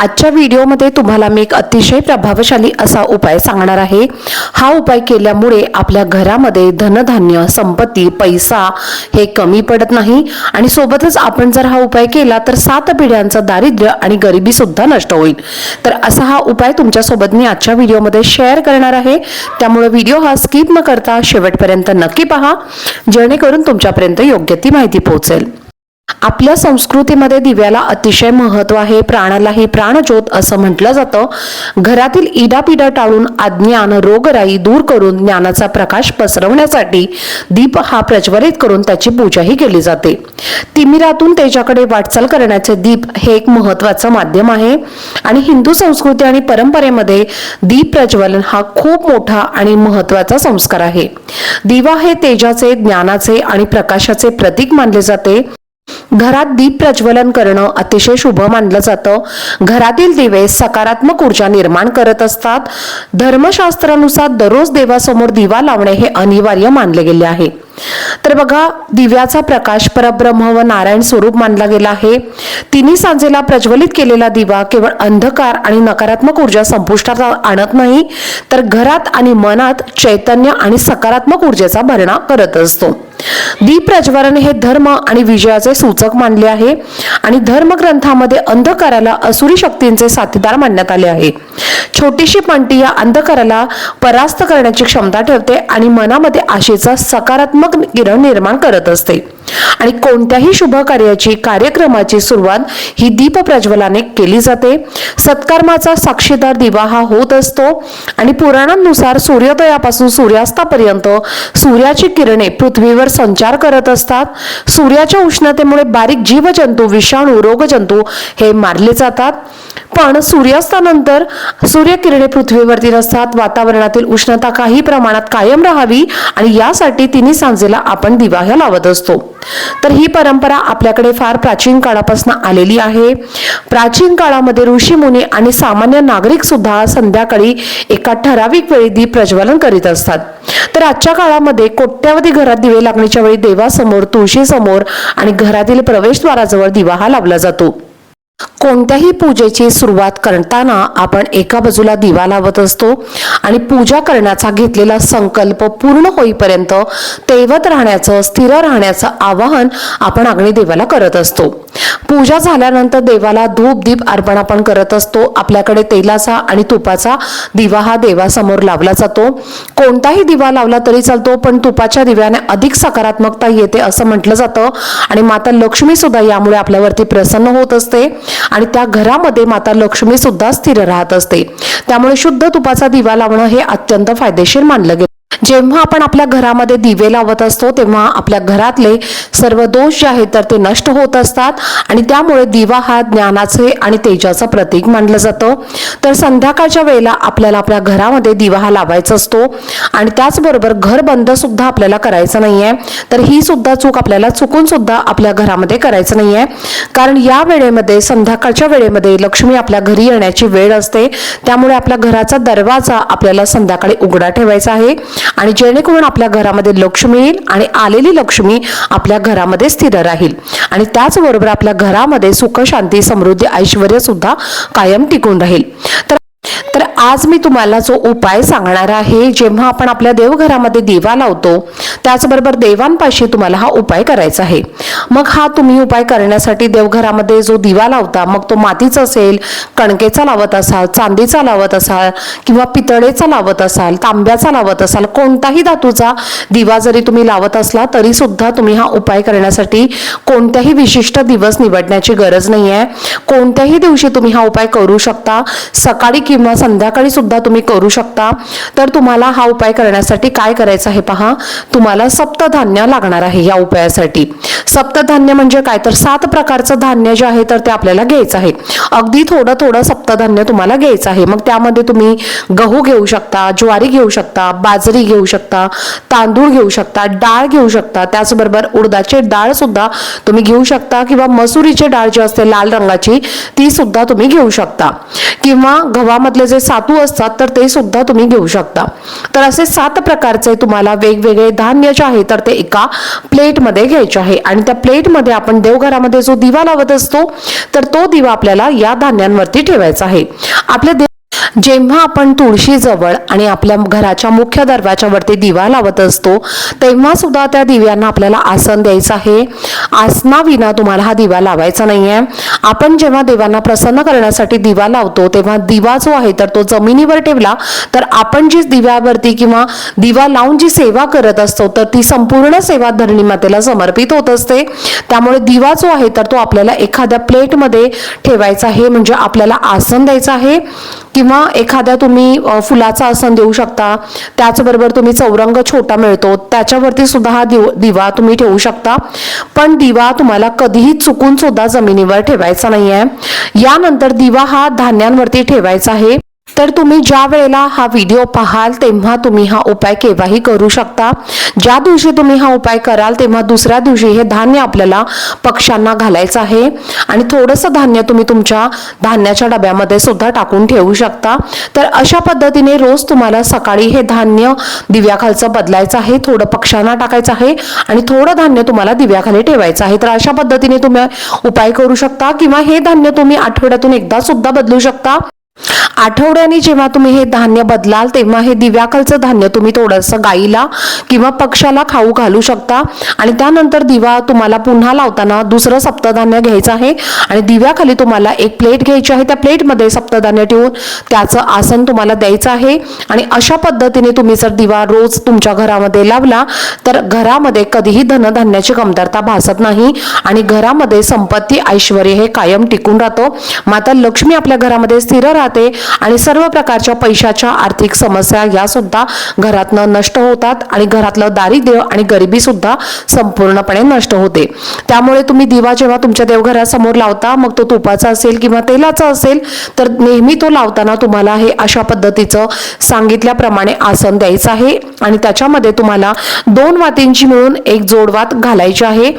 आजच्या व्हिडिओमध्ये तुम्हाला मी एक अतिशय प्रभावशाली असा उपाय सांगणार आहे. हा उपाय केल्यामुळे आपल्या घरामध्ये धनधान्य संपत्ती पैसा हे कमी पडत नाही आणि सोबतच आपण जर हा उपाय केला तर सात पिढ्यांचं दारिद्र्य आणि गरिबी सुद्धा नष्ट होईल. तर असा हा उपाय तुमच्यासोबत मी आजच्या व्हिडिओमध्ये शेअर करणार आहे. त्यामुळे व्हिडिओ हा स्किप न करता शेवटपर्यंत नक्की पहा. जेणेकरून तुमच्यापर्यंत योग्य ती माहिती पोहोचेल. आपल्या संस्कृतीमध्ये दिव्याला अतिशय महत्त्व आहे प्राणालाही प्राणज्योत असं म्हटलं जातं. घरातील इडापिडा टाळून अज्ञान रोगराई दूर करून ज्ञानाचा प्रकाश पसरवण्यासाठी दीप हा प्रज्वलित करून त्याची पूजाही केली जाते. तिमिरातून त्याच्याकडे वाटचाल करण्याचे दीप हे एक महत्वाचं माध्यम आहे आणि हिंदू संस्कृती आणि परंपरेमध्ये दीप प्रज्वलन हा खूप मोठा आणि महत्त्वाचा संस्कार आहे. दिवा हे तेजाचे ज्ञानाचे आणि प्रकाशाचे प्रतीक मानले जाते. घरात दीप प्रज्वलन करणं अतिशय शुभ मानलं जातं. घरातील दिवे सकारात्मक ऊर्जा निर्माण करत असतात. धर्मशास्त्रानुसार दररोज देवासमोर दिवा लावणे हे अनिवार्य मानले गेले आहे. तर बघा दिव्याचा प्रकाश परब्रह्म व नारायण स्वरूप मानला गेला आहे. तिन्ही सांजेला प्रज्वलित केलेला दिवा केवळ अंधकार आणि नकारात्मक ऊर्जा संपुष्टात आणत नाही तर घरात आणि मनात चैतन्य आणि सकारात्मक ऊर्जेचा भरणा करत असतो. दीप प्रज्वलन हे धर्म आणि विजयाचे सूचक मानले आहे आणि धर्मग्रंथामध्ये अंधकाराला असुरी शक्तींचे साथीदार मानण्यात आले आहे. छोटीशी पंटी या अंधकाराला परास्त करण्याची क्षमता ठेवते आणि मनामध्ये आशेचा सकारात्मक किरण निर्माण करत असते. आणि कोणत्याही शुभ कार्याची कार्यक्रमाची सुरुवात ही दीप प्रज्वलाने केली जाते. सत्कर्माचा साक्षीदार दिवा हा होत असतो आणि पुराणांनुसार सूर्योदयापासून सूर्यास्तापर्यंत सूर्याची किरणे पृथ्वीवर संचार करत असतात. सूर्याच्या उष्णतेमुळे बारीक जीवजंतू विषाणू रोगजंतू हे मारले जातात. पण सूर्यास्तानंतर सूर्यकिरणे पृथ्वीवरती नसतात. वातावरणातील उष्णता काही प्रमाणात कायम राहावी आणि यासाठी तिन्ही सांजेला आपण दिवा ह्या लावत असतो. तर ही परंपरा आपल्याकडे फार प्राचीन काळापासून आलेली आहे. प्राचीन काळामध्ये ऋषी मुनी आणि सामान्य नागरिक सुद्धा संध्याकाळी एका ठराविक वेळी दीप प्रज्वलन करीत असतात. तर आजच्या काळामध्ये कोट्यावधी घरात दिवे लागण्याच्या वेळी देवासमोर तुळशीसमोर आणि घरातील प्रवेशद्वाराजवळ दिवा हा लावला जातो. कोणत्याही पूजेची सुरुवात करताना आपण एका बाजूला दिवा लावत असतो आणि पूजा करण्याचा घेतलेला संकल्प पूर्ण होईपर्यंत तेवत राहण्याचं स्थिर राहण्याचं आवाहन आपण अग्निदेवाला करत असतो. पूजा झाल्यानंतर देवाला धूप दीप अर्पण आपण करत असतो. आपल्याकडे तेलाचा आणि तुपाचा दिवा हा देवासमोर लावला जातो. कोणताही दिवा लावला तरी चालतो पण तुपाच्या दिव्याने अधिक सकारात्मकता येते असं म्हटलं जातं. आणि माता लक्ष्मी सुद्धा यामुळे आपल्यावरती प्रसन्न होत असते. आणि त्या घरामध्ये माता लक्ष्मी सुद्धा स्थिर राहत असते. त्यामुळे शुद्ध तुपाचा दिवा लावणं हे अत्यंत फायदेशीर मानलं गेलं. जेव्हा आपण आपल्या घरामध्ये दिवे लावत असतो तेव्हा आपल्या घरातले सर्व दोष जे आहेत तर ते नष्ट होत असतात. आणि त्यामुळे दिवा हा ज्ञानाचे आणि तेजाचं प्रतीक मानलं जातं. तर संध्याकाळच्या वेळेला आपल्याला आपल्या घरामध्ये दिवा हा लावायचा असतो. आणि त्याचबरोबर घर बंद सुद्धा आपल्याला करायचं नाहीये. तर ही सुद्धा चूक आपल्याला चुकून सुद्धा आपल्या घरामध्ये करायचं नाहीये. कारण या वेळेमध्ये संध्याकाळच्या वेळेमध्ये लक्ष्मी आपल्या घरी येण्याची वेळ असते. त्यामुळे आपल्या घराचा दरवाजा आपल्याला संध्याकाळी उघडा ठेवायचा आहे. आणि जेणेकरून आपल्या घरामध्ये लक्ष्मी येईल आणि आलेली लक्ष्मी आपल्या घरामध्ये स्थिर राहील. आणि त्याचबरोबर आपल्या घरामध्ये सुख शांती समृद्धी ऐश्वर सुद्धा कायम टिकून राहील. तर तर आज मी तुम्हाला जो उपाय सांगणार आहे जेव्हा आपण आपल्या देवघरामध्ये दिवा लावतो त्याचबरोबर देवांपाशी तुम्हाला हा उपाय करायचा आहे. मग हा तुम्ही उपाय करण्यासाठी देवघरामध्ये जो दिवा लावता मग तो मातीचा असेल कणकेचा लावत असाल चांदीचा लावत असाल किंवा पितळेचा लावत असाल तांब्याचा लावत असाल कोणताही धातूचा दिवा जरी तुम्ही लावत असला तरी सुद्धा तुम्ही हा उपाय करण्यासाठी कोणत्याही विशिष्ट दिवस निवडण्याची गरज नाही आहे कोणत्याही दिवशी तुम्ही हा उपाय करू शकता. सकाळी किंवा किंवा संध्याकाळी सुद्धा तुम्ही करू शकता. तर तुम्हाला हा उपाय करण्यासाठी काय करायचं आहे पहा? तुम्हाला सप्तधान्य लागणार आहे या उपायासाठी. सप्तधान्य म्हणजे काय? तर सात प्रकारचं धान्य जे आहे तर ते आपल्याला घ्यायचं आहे. अगदी थोडं थोडं सप्तधान्य तुम्हाला घ्यायचं आहे. मग त्यामध्ये तुम्ही गहू घेऊ शकता ज्वारी घेऊ शकता बाजरी घेऊ शकता तांदूळ घेऊ शकता डाळ घेऊ शकता. त्याचबरोबर उडदाचे डाळ सुद्धा तुम्ही घेऊ शकता किंवा मसुरीची डाळ जी असते लाल रंगाची ती सुद्धा तुम्ही घेऊ शकता. किंवा गव्हामधले जे सातू असतात तर ते सुद्धा तुम्ही घेऊ शकता. तर असे सात प्रकारचे तुम्हाला वेगवेगळे धान्य जे आहे तर ते एका प्लेटमध्ये घ्यायचे आहे. आणि त्या प्लेटमध्ये आपण देवघरामध्ये जो दिवा लावत असतो तर तो दिवा आपल्याला या धान्यांवरती ठेवायचा आहे. आपल्या जेव्हा आपण तुळशीजवळ आणि आपल्या घराच्या मुख्य दरवाजावरती दिवा लावत असतो तेव्हा सुद्धा त्या दिव्यांना आपल्याला आसन द्यायचं आहे. आसनाविना तुम्हाला हा दिवा लावायचा नाही आहे आपण जेव्हा देवांना प्रसन्न करण्यासाठी दिवा लावतो तेव्हा दिवा जो आहे तर तो जमिनीवर ठेवला तर आपण जी दिव्यावरती किंवा दिवा लावून जी सेवा करत असतो तर ती संपूर्ण सेवा धरणी मातेला समर्पित होत असते. त्यामुळे दिवा जो आहे तर तो आपल्याला एखाद्या प्लेटमध्ये ठेवायचा आहे म्हणजे आपल्याला आसन द्यायचं आहे. किंवा एखाद्या तुम्ही फुलाचा आसन देऊ शकता त्याचबरोबर तुम्ही चौरंग छोटा मिळतो त्याच्यावरती सुद्धा हा दिव दिवा तुम्ही ठेवू शकता. पण दिवा तुम्हाला कधीही चुकून सुद्धा जमिनीवर ठेवायचा नाही आहे यानंतर दिवा हा धान्यांवरती ठेवायचा आहे. तर तुम्ही ज्या वेळेला हा व्हिडिओ पाहाल तेव्हा तुम्ही हा उपाय केव्हाही करू शकता. ज्या दिवशी तुम्ही हा उपाय कराल तेव्हा दुसऱ्या दिवशी हे धान्य आपल्याला पक्ष्यांना घालायचं आहे. आणि थोडंसं धान्य तुम्ही तुमच्या धान्याच्या डब्यामध्ये सुद्धा टाकून ठेवू शकता. तर अशा पद्धतीने रोज तुम्हाला सकाळी हे धान्य दिव्याखालचं बदलायचं आहे थोडं पक्ष्यांना टाकायचं आहे आणि थोडं धान्य तुम्हाला दिव्याखाली ठेवायचं आहे. तर अशा पद्धतीने तुम्ही उपाय करू शकता किंवा हे धान्य तुम्ही आठवड्यातून एकदा सुद्धा बदलू शकता. आठवड्याने जेव्हा तुम्ही हे धान्य बदलाल तेव्हा हे दिव्याखालचं धान्य तुम्ही थोडंसं गाईला किंवा पक्षाला खाऊ घालू शकता. आणि त्यानंतर दिवा तुम्हाला पुन्हा लावताना दुसरं सप्तधान्य घ्यायचं आहे. आणि दिव्याखाली तुम्हाला एक प्लेट घ्यायची आहे. त्या प्लेटमध्ये सप्तधान्य ठेवून त्याचं आसन तुम्हाला द्यायचं आहे. आणि अशा पद्धतीने तुम्ही जर दिवा रोज तुमच्या घरामध्ये लावला तर घरामध्ये कधीही धनधान्याची कमतरता भासत नाही. आणि घरामध्ये संपत्ती ऐश्वर हे कायम टिकून राहतो. माता लक्ष्मी आपल्या घरामध्ये स्थिर राहते. राहते आणि सर्व प्रकारच्या पैशाच्या आर्थिक समस्या या सुद्धा घरातनं नष्ट होतात आणि घरातलं दारिद्र्य आणि गरिबी सुद्धा संपूर्णपणे नष्ट होते. त्यामुळे तुम्ही दिवा जेव्हा तुमच्या देवघरासमोर लावता मग तो तुपाचा असेल किंवा तेलाचा असेल तर नेहमी तो लावताना तुम्हाला हे अशा पद्धतीचं सांगितल्याप्रमाणे आसन द्यायचं आहे आणि त्याच्यामध्ये तुम्हाला दोन वातींची मिळून एक जोडवात घालायची आहे.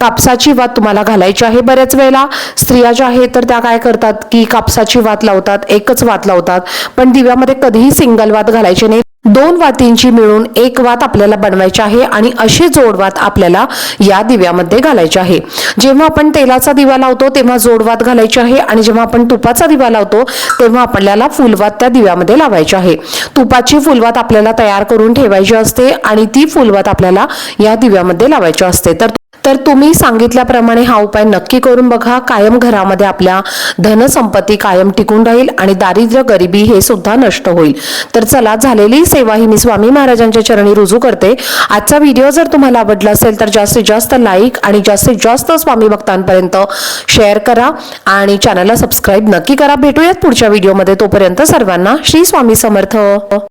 कापसाची वात तुम्हाला घालायची आहे बऱ्याच वेळेला. स्त्रिया ज्या आहेत तर त्या काय करतात की कापसाची वात लावतात. एकच वात लावतात. पण दिव्यामध्ये कधीही सिंगल वात घालायची नाही. दोन वातींची मिळून एक वात आपल्याला बनवायची आहे आणि अशी जोडवात आपल्याला या दिव्यामध्ये घालायची आहे. जेव्हा आपण तेलाचा दिवा लावतो तेव्हा जोडवात घालायची आहे आणि जेव्हा आपण तुपाचा दिवा लावतो तेव्हा आपल्याला फुलवात त्या दिव्यामध्ये लावायची आहे. तुपाची फुलवात आपल्याला तयार करून ठेवायची असते आणि ती फुलवात आपल्याला या दिव्यामध्ये लावायची असते. तर तर तुम्ही सांगितल्याप्रमाणे हा उपाय नक्की करून बघा. कायम घरामध्ये आपल्या धनसंपत्ती कायम टिकून राहील आणि दारिद्र्य गरिबी हे सुद्धा नष्ट होईल. तर चला झालेली सेवा ही मी स्वामी महाराजांच्या चरणी रुजू करते. आजचा व्हिडिओ जर तुम्हाला आवडला असेल तर जास्तीत जास्त लाईक आणि जास्तीत जास्त स्वामी भक्तांपर्यंत शेअर करा आणि चॅनलला सबस्क्राईब नक्की करा. भेटूयात पुढच्या व्हिडिओमध्ये. तोपर्यंत सर्वांना श्री स्वामी समर्थ.